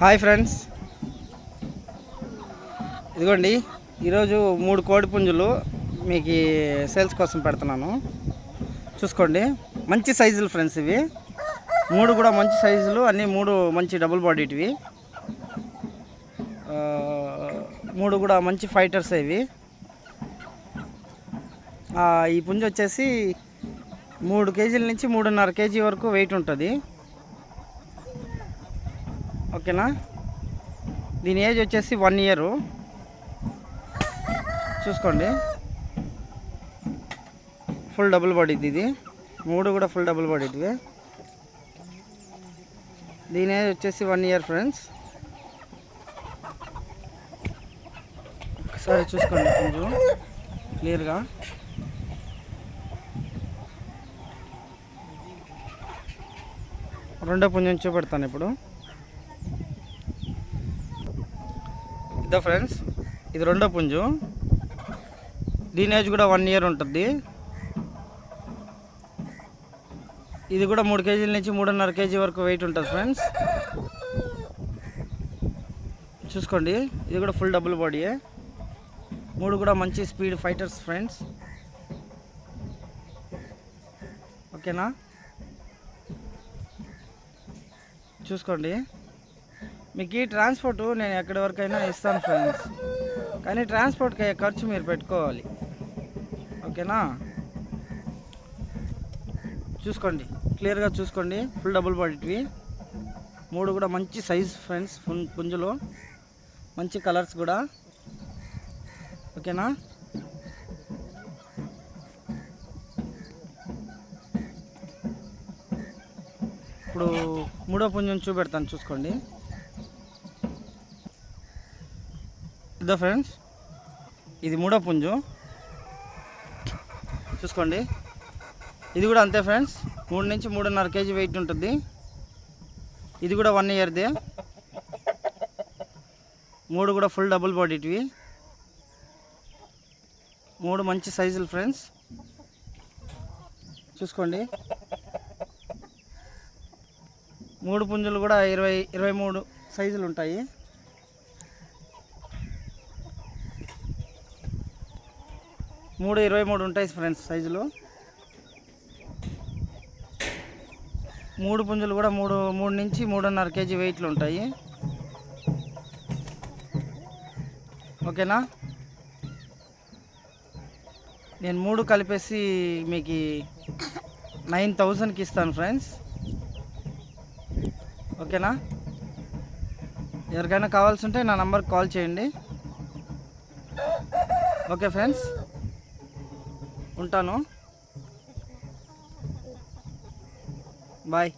Hi friends. ఇదిగోండి ఈరోజు మూడు కోడి పుంజులు మీకు సేల్స్ కోసం పెడుతున్నాను. చూసుకోండి మంచి సైజులు ఫ్రెండ్స్ ఇవి. మూడు కూడా మంచి సైజులు అన్నీ మూడు మంచి డబుల్ బాడీటివి. మూడు కూడా మంచి ఫైటర్స్ ఇవి. ఈ పుంజు వచ్చేసి మూడు కేజీల నుంచి మూడున్నర కేజీ వరకు వెయిట్ ఉంటుంది. ఓకేనా? దీని ఏజ్ వచ్చేసి వన్ ఇయర్. చూసుకోండి. ఫుల్ డబుల్ బాడీది ఇది. మూడు కూడా ఫుల్ డబుల్ బాడీది దీని ఏజ్ వచ్చేసి వన్ ఇయర్ ఫ్రెండ్స్. ఒకసారి చూసుకోండి కొంచెం క్లియర్గా. రెండో పుంజం చూపెడతాను ఇప్పుడు. ఇదో ఫ్రెండ్స్ ఇది రెండో పుంజు. దీని ఏజ్ కూడా వన్ ఇయర్ ఉంటుంది. ఇది కూడా మూడు కేజీల నుంచి మూడున్నర కేజీ వరకు వెయిట్ ఉంటుంది ఫ్రెండ్స్. చూసుకోండి ఇది కూడా ఫుల్ డబుల్ బాడీయే మూడు కూడా మంచి స్పీడ్ ఫైటర్స్ ఫ్రెండ్స్. ఓకేనా? చూసుకోండి. మీకు ఈ ట్రాన్స్పోర్ట్ నేను ఎక్కడి వరకైనా ఇస్తాను ఫ్రెండ్స్. కానీ ట్రాన్స్పోర్ట్కి ఖర్చు మీరు పెట్టుకోవాలి. ఓకేనా? చూసుకోండి. క్లియర్గా చూసుకోండి. ఫుల్ డబుల్ బాడీవి మూడు కూడా మంచి సైజ్ ఫ్రెండ్స్ ఫుల్ పుంజులు. మంచి కలర్స్ కూడా. ఓకేనా? ఇప్పుడు మూడో పుంజం చూపెడతాను చూసుకోండి. చూద్దా ఫ్రెండ్స్? ఇది మూడో పుంజు. చూసుకోండి. ఇది కూడా అంతే ఫ్రెండ్స్. మూడు నుంచి మూడున్నర కేజీ వెయిట్ ఉంటుంది. ఇది కూడా వన్ ఇయర్దే మూడు కూడా ఫుల్ డబుల్ బాడీటివి మూడు మంచి సైజులు ఫ్రెండ్స్. చూసుకోండి. మూడు పుంజులు కూడా ఇరవై ఇరవై మూడు సైజులు ఉంటాయి. మూడు ఇరవై మూడు ఉంటాయి ఫ్రెండ్స్ సైజులు. మూడు పుంజులు కూడా మూడు మూడు నుంచి మూడున్నర కేజీ వెయిట్లు ఉంటాయి. ఓకేనా? నేను మూడు కలిపేసి మీకు నైన్ థౌజండ్కి ఇస్తాను ఫ్రెండ్స్. ఓకేనా? ఎవరికైనా కావాల్సి ఉంటే నా నంబర్కి కాల్ చేయండి. Okay friends? ఉంటాను. బాయ్.